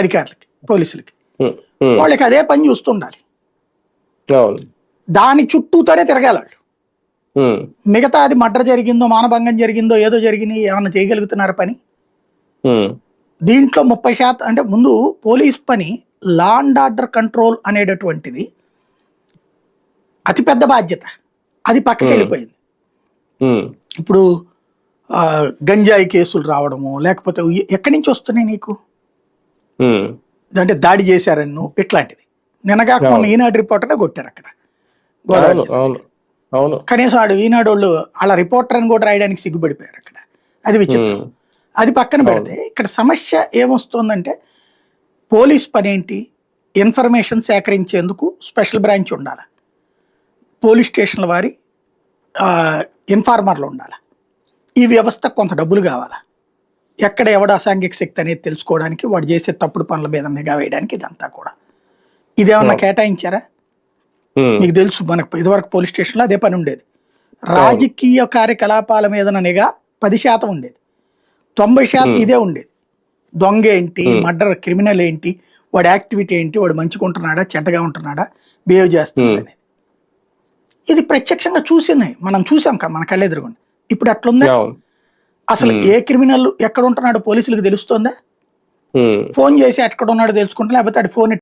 అధికారులకి పోలీసులకి. వాళ్ళకి అదే పని చూస్తుండాలి. దాని చుట్టూతోనే తిరగాలి వాళ్ళు. మిగతా అది మర్డర్ జరిగిందో మానభంగం జరిగిందో ఏదో జరిగింది ఏమన్నా చేయగలుగుతున్నారు పని? దీంట్లో ముప్పై శాతం అంటే ముందు పోలీస్ పని లా అండ్ ఆర్డర్ కంట్రోల్ అనేటటువంటిది అతిపెద్ద బాధ్యత. అది పక్కకి. వెళ్ళిపోయింది. ఇప్పుడు గంజాయి కేసులు రావడము లేకపోతే ఎక్కడి నుంచి వస్తున్నాయి నీకు? అంటే దాడి చేశారని నువ్వు ఇట్లాంటిది. నిన్నగాక మొన్న. ఈనాడు రిపోర్టరే కొట్టారు అక్కడ. గోదావరి అవును కనీసం ఆడు ఈనాడు వాళ్ళు అలా రిపోర్టర్ అని కూడా రాయడానికి సిగ్గుపడిపోయారు అక్కడ. అది విచిత్రం. అది పక్కన పెడితే ఇక్కడ సమస్య ఏమొస్తుందంటే పోలీస్ పని ఏంటి ఇన్ఫర్మేషన్ సేకరించేందుకు స్పెషల్ బ్రాంచ్ ఉండాలి? పోలీస్ స్టేషన్ల వారి ఆ, ఇన్ఫార్మర్లు ఉండాలి? ఈ వ్యవస్థ కొంత డబ్బులు కావాలా? ఎక్కడ ఎవడ అసాంఘిక శక్తి అనేది తెలుసుకోవడానికి వాడు చేసే తప్పుడు పనుల మీద నిఘా వేయడానికి ఇదంతా కూడా. ఇదేమన్నా కేటాయించారా? మీకు తెలుసు మనకు ఇదివరకు పోలీస్ స్టేషన్లో అదే పని ఉండేది. రాజకీయ కార్యకలాపాల మీద నిఘా పది శాతం ఉండేది. తొంభై శాతం ఇదే ఉండేది. దొంగ ఏంటి మర్డర్ క్రిమినల్ ఏంటి వాడి యాక్టివిటీ ఏంటి వాడు మంచిగా ఉంటున్నాడా చెడ్డగా ఉంటున్నాడా బిహేవ్ చేస్తున్నాడు ఇది ప్రత్యక్షంగా చూసింది. మనం చూసాం కదా మన కళ్ళెదురుగుండి. ఇప్పుడు అట్లుందా? అసలు ఏ క్రిమినల్ ఎక్కడ ఉంటున్నాడో పోలీసులకు తెలుస్తుందా? ఫోన్ చేసి ఎక్కడ ఉన్నాడో తెలుసుకుంటా లేకపోతే ఫోన్